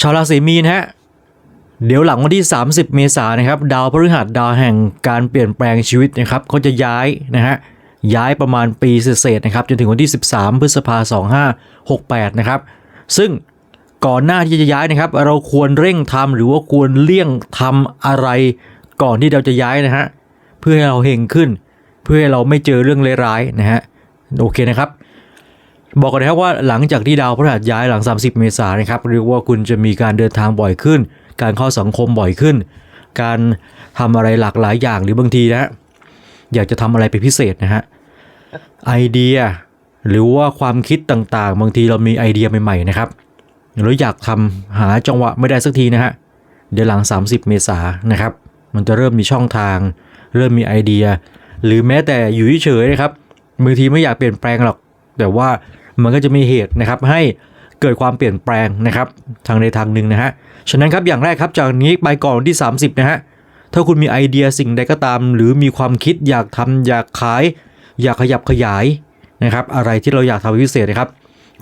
ชาวราศีมีนฮะเดี๋ยวหลังวันที่ 30 เมษายนนะครับ ดาวพฤหัสดาวแห่งการเปลี่ยนแปลงชีวิตนะครับเขาจะย้ายนะฮะย้ายประมาณปีเศษนะครับจนถึงวันที่ 13 พฤษภาคม2568 นะครับ ซึ่งก่อนหน้าที่จะย้ายนะครับ เราควรเร่งทำหรือว่าควรเลี่ยงทำอะไร ก่อนที่เราจะย้ายนะฮะเพื่อให้เราเฮงขึ้น เพื่อให้เราไม่เจอเรื่องร้ายๆนะฮะโอเคนะครับ บอกกันนะครับว่าหลังจากที่ดาวพฤหัสย้ายหลัง 30 เมษายนนะครับเรียกว่าคุณจะมีการเดินทางบ่อยขึ้น การเข้าสังคมบ่อยขึ้น การทำอะไรหลากหลายอย่างหรือบางทีนะฮะอยากจะทำอะไรเป็นพิเศษนะฮะไอเดียหรือว่าความคิดต่างๆ บางทีเรามีไอเดียใหม่ๆนะครับหรืออยากทำหาจังหวะไม่ได้สักทีนะฮะเดี๋ยวหลัง 30 เมษายนนะครับ มันจะเริ่มมีช่องทาง เริ่มมีไอเดีย หรือแม้แต่อยู่เฉยๆนะครับบางทีไม่อยากเปลี่ยนแปลงหรอก แต่ว่า มันก็จะมีเหตุนะครับให้เกิดความเปลี่ยนแปลงนะครับทางใดทางหนึ่งนะฮะฉะนั้นครับอย่างแรกครับจากนี้ไปก่อนวันที่ 30 นะฮะถ้าคุณมีไอเดียสิ่งใดก็ตาม หรือมีความคิดอยากทำอยากขาย อยากขยับขยายนะครับอะไรที่เราอยากทำพิเศษนะครับ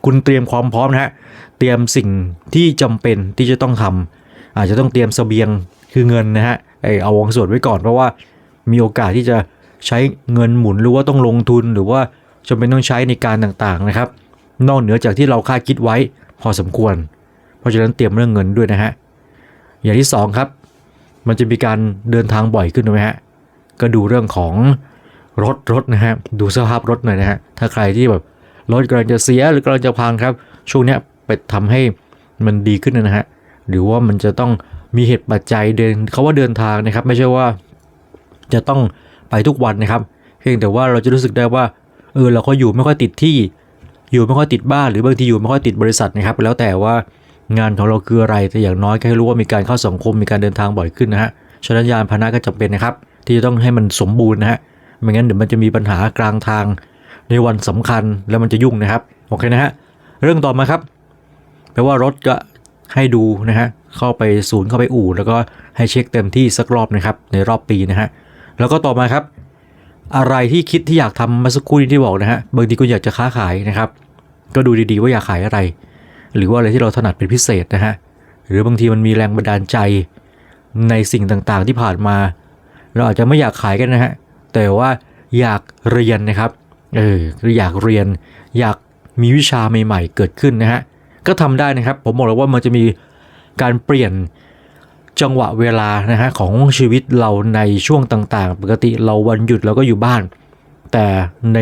คุณเตรียมความพร้อมนะฮะเตรียมสิ่งที่จำเป็นที่จะต้องทำอาจจะต้องเตรียมเสบียงคือเงินนะฮะเออเอาวงส่วนไว้ก่อนเพราะว่ามีโอกาสที่จะใช้เงินหมุนหรือว่าต้องลงทุนหรือว่าจำเป็นต้องใช้ในการต่างๆนะครับ นอกเหนือจากที่เราคาดคิดไว้พอสมควร เพราะฉะนั้นเตรียมเรื่องเงินด้วยนะฮะ อย่างที่สองครับ มันจะมีการเดินทางบ่อยขึ้นไหมฮะ ก็ดูเรื่องของรถรถนะฮะ ดูสภาพรถหน่อยนะฮะ ถ้าใครที่แบบรถกำลังจะเสียหรือกำลังจะพังครับ ช่วงนี้ไปทำให้มันดีขึ้นนะฮะ หรือว่ามันจะต้องมีเหตุปัจจัยเดินเขาว่าเดินทางนะครับ ไม่ใช่ว่าจะต้องไปทุกวันนะครับ เพียงแต่ว่าเราจะรู้สึกได้ว่าเออเราก็อยู่ไม่ค่อยติดที่ อยู่ไม่ค่อยติดบ้านหรือบางทีอยู่ไม่ค่อยติดบริษัทนะครับ แล้วแต่ว่างานของเราคืออะไรแต่อย่างน้อยก็ให้รู้ว่ามีการเข้าสังคมมีการเดินทางบ่อยขึ้นนะฮะฉะนั้นยานพาหนะก็จำเป็นนะครับ ที่จะต้องให้มันสมบูรณ์นะฮะไม่งั้นเดี๋ยวมันจะมีปัญหากลางทางในวันสำคัญแล้วมันจะยุ่งนะครับโอเคนะฮะเรื่องต่อมาครับแปลว่ารถก็ให้ดูนะฮะเข้าไปศูนย์เข้าไปอู่ แล้วก็ให้เช็คเต็มที่สักรอบนะครับในรอบปีนะฮะแล้วก็ต่อมาครับ อะไรที่คิดที่อยากทำมาสักครู่นี้ที่บอกนะฮะบางทีคุณอยากจะค้าขายนะครับ ก็ดูดีๆว่าอยากขายอะไร หรือว่าอะไรที่เราถนัดเป็นพิเศษนะฮะหรือบางทีมันมีแรงบันดาลใจในสิ่งต่างๆที่ผ่านมา เราอาจจะไม่อยากขายกันนะฮะแต่ว่าอยากเรียนนะครับเอออยากเรียน อยากมีวิชาใหม่ ๆ เกิดขึ้นนะฮะก็ทำได้นะครับ ผมบอกเลยว่ามันจะมีการเปลี่ยน จังหวะเวลานะฮะของชีวิตเราในช่วงต่างๆ ปกติเราวันหยุดเราก็อยู่บ้าน แต่ใน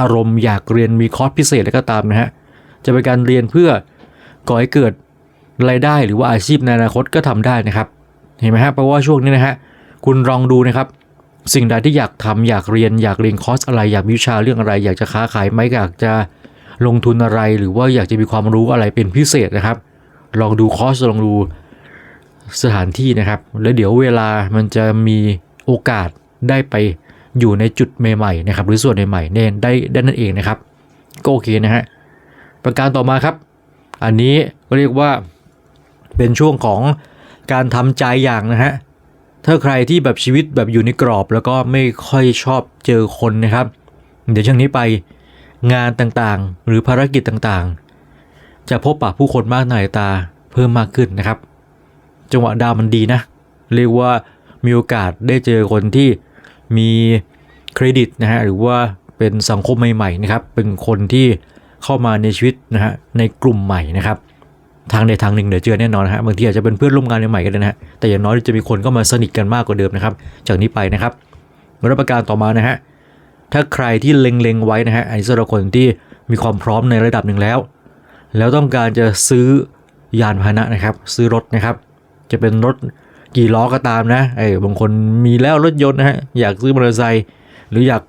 อารมณ์อยากเรียนมีคอร์สพิเศษอะไรก็ตามนะฮะจะเป็นการเรียนเพื่อก่อให้เกิดรายได้หรือว่าอาชีพในอนาคตก็ทำได้นะครับ เห็นไหมฮะเพราะว่าช่วงนี้นะฮะคุณลองดูนะครับ สิ่งใดที่อยากทำอยากเรียนอยากเรียนคอร์สอะไรอยากมีวิชาเรื่องอะไร อยากจะค้าขายไหมอยากจะลงทุนอะไร หรือว่าอยากจะมีความรู้อะไรเป็นพิเศษนะครับ ลองดูคอร์สลองดู สถานที่นะครับ แล้วเดี๋ยวเวลามันจะมีโอกาสได้ไปอยู่ในจุดใหม่ๆนะครับ หรือส่วนใหม่ๆเนี่ยได้ได้นั่นเองนะครับ ก็โอเคนะฮะประการต่อมาครับ อันนี้เรียกว่าเป็นช่วงของการทำใจอย่างนะฮะถ้าใครที่แบบชีวิตแบบอยู่ในกรอบ แล้วก็ไม่ค่อยชอบเจอคนนะครับ เดี๋ยวช่วงนี้ไปงานต่างๆ หรือภารกิจต่างๆ จะพบปะผู้คนมากหน่ายตาเพิ่มมากขึ้นนะครับ จังหวะดาวมันดีนะ เรียกว่ามีโอกาสได้เจอคนที่มีเครดิตนะฮะหรือว่าเป็นสังคมใหม่ๆนะครับเป็นคนที่เข้ามาในชีวิตนะฮะในกลุ่มใหม่นะครับทางใดทางหนึ่งเดี๋ยวเจอแน่นอนนะฮะบางทีอาจจะเป็นเพื่อนร่วมงานใหม่ๆกันนะฮะแต่อย่างน้อยจะมีคนก็มาสนิทกันมากกว่าเดิมนะครับจากนี้ไปนะครับมาประการต่อมานะฮะถ้าใครที่เล็งๆไว้นะฮะอันนี้สำหรับคนที่มีความพร้อมในระดับหนึ่งแล้ว แล้วต้องการจะซื้อยานพาหนะนะครับ ซื้อรถนะครับ จะเป็นรถกี่ล้อก็ตามนะไอ้บางคนมีแล้วรถยนต์นะฮะอยากซื้อมอเตอร์ไซค์หรืออยาก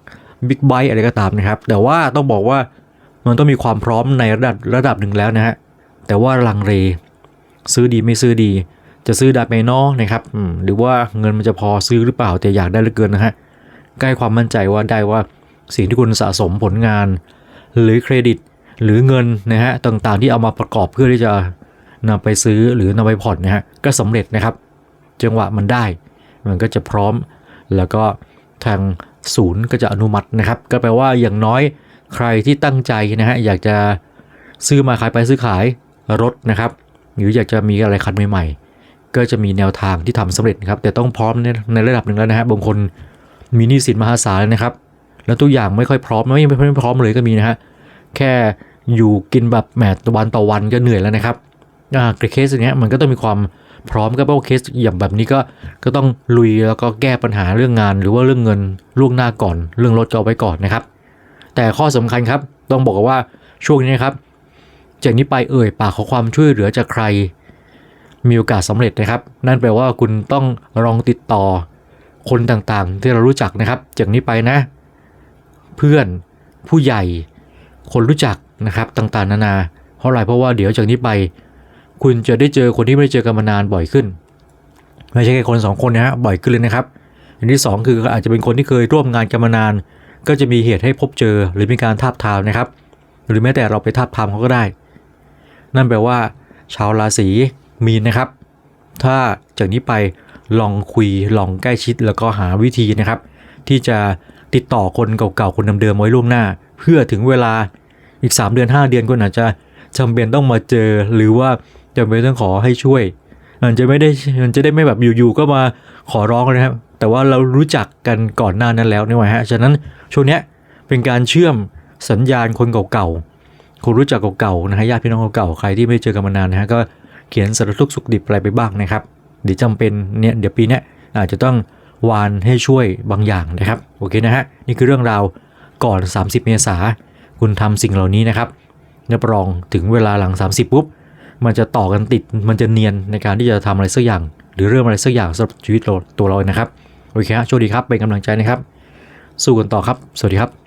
บิ๊กไบค์อะไรก็ตามนะครับ แต่ว่าต้องบอกว่ามันต้องมีความพร้อมในระดับระดับหนึ่งแล้วนะฮะแต่ว่าลังเลซื้อดีไม่ซื้อดี จะซื้อด้ไมนอนะครับหรือว่าเงินมันจะพอซื้อหรือเปล่าแต่อยากได้เหลือเกินนะฮะใกล้ความมั่นใจว่าได้ว่าสิ่งที่คุณสะสมผลงาน หรือเครดิตหรือเงินนะฮะต่างๆ ที่เอามาประกอบเพื่อที่จะ นำไปซื้อหรือนำไปผ่อนนะฮะก็สำเร็จนะครับ จังหวะมันได้ มันก็จะพร้อม แล้วก็ทางศูนย์ก็จะอนุมัตินะครับ ก็แปลว่าอย่างน้อยใครที่ตั้งใจนะฮะอยากจะซื้อมาขายไปซื้อขายรถนะครับ หรืออยากจะมีอะไรคันใหม่ๆ ก็จะมีแนวทางที่ทำสำเร็จนะครับ แต่ต้องพร้อมในในระดับหนึ่งแล้วนะฮะบางคนมีหนี้สินมหาศาลนะครับ แล้วตัวอย่างไม่ค่อยพร้อมไม่ไม่พร้อมเลยก็มีนะฮะแค่อยู่กินแบบแหมวันต่อวันก็เหนื่อยแล้วนะครับ เคสอย่างเงี้ยมันก็ต้องมีความพร้อมก็เพราะเคสอย่างแบบนี้ก็ก็ต้องลุยแล้วก็แก้ปัญหาเรื่องงาน หรือว่าเรื่องเงินล่วงหน้าก่อน เรื่องรถก็เอาไว้ก่อนนะครับ แต่ข้อสำคัญครับต้องบอกว่าช่วงนี้ครับจากนี้ไปเอ่ยปากขอความช่วยเหลือจากใคร มีโอกาสสำเร็จนะครับ นั่นแปลว่าคุณต้องลองติดต่อคนต่างๆ ที่เรารู้จักนะครับ จากนี้ไปนะ เพื่อนผู้ใหญ่ คนรู้จักนะครับต่างๆ นานาเพราะอะไรเพราะว่าเดี๋ยวจากนี้ไป คุณจะได้เจอคนที่ไม่ได้เจอกันมานานบ่อยขึ้น ไม่ใช่แค่คนสองคนนะฮะบ่อยขึ้นเลยนะครับ อันที่สองคืออาจจะเป็นคนที่เคยร่วมงานกันมานาน ก็จะมีเหตุให้พบเจอหรือมีการทาบทามนะครับ หรือแม้แต่เราไปทาบทามเขาก็ได้ นั่นแปลว่า ชาวราศีมีนนะครับ ถ้าจากนี้ไปลองคุยลองใกล้ชิดแล้วก็หาวิธีนะครับ ที่จะติดต่อคนเก่าๆคนเดิมๆไว้ล่วงหน้า เพื่อถึงเวลาอีก 3 เดือน 5 เดือนก็อาจจะจำเป็นต้องมาเจอหรือว่า จำเป็นต้องขอให้ช่วย มันจะไม่ได้มันจะได้ไม่แบบอยู่ๆก็มาขอร้องนะครับ แต่ว่าเรารู้จักกันก่อนหน้านั้นแล้วนี่หว่าฮะ ฉะนั้นช่วงเนี้ยเป็นการเชื่อมสัญญาณคนเก่าๆ คนรู้จักเก่าๆนะฮะญาติพี่น้องเก่าๆ ใครที่ไม่เจอกันมานานนะฮะก็เขียนสารทุกสุขดิบอะไรไปบ้างนะครับ เดี๋ยวจำเป็นเนี่ยเดี๋ยวปีนี้อาจจะต้องวานให้ช่วยบางอย่างนะครับ โอเคนะฮะ นี่คือเรื่องราวก่อน 30 เมษาคุณทำสิ่งเหล่านี้นะครับรับรองถึงเวลาหลัง 30 ปุ๊บ มันจะต่อกันติดมันจะเนียนในการที่จะทำอะไรสักอย่าง หรือเรื่องอะไรสักอย่างสำหรับชีวิตเราตัวเรานะครับโอเคฮะโชคดีครับเป็นกำลังใจนะครับ สู้กันต่อครับ สวัสดีครับ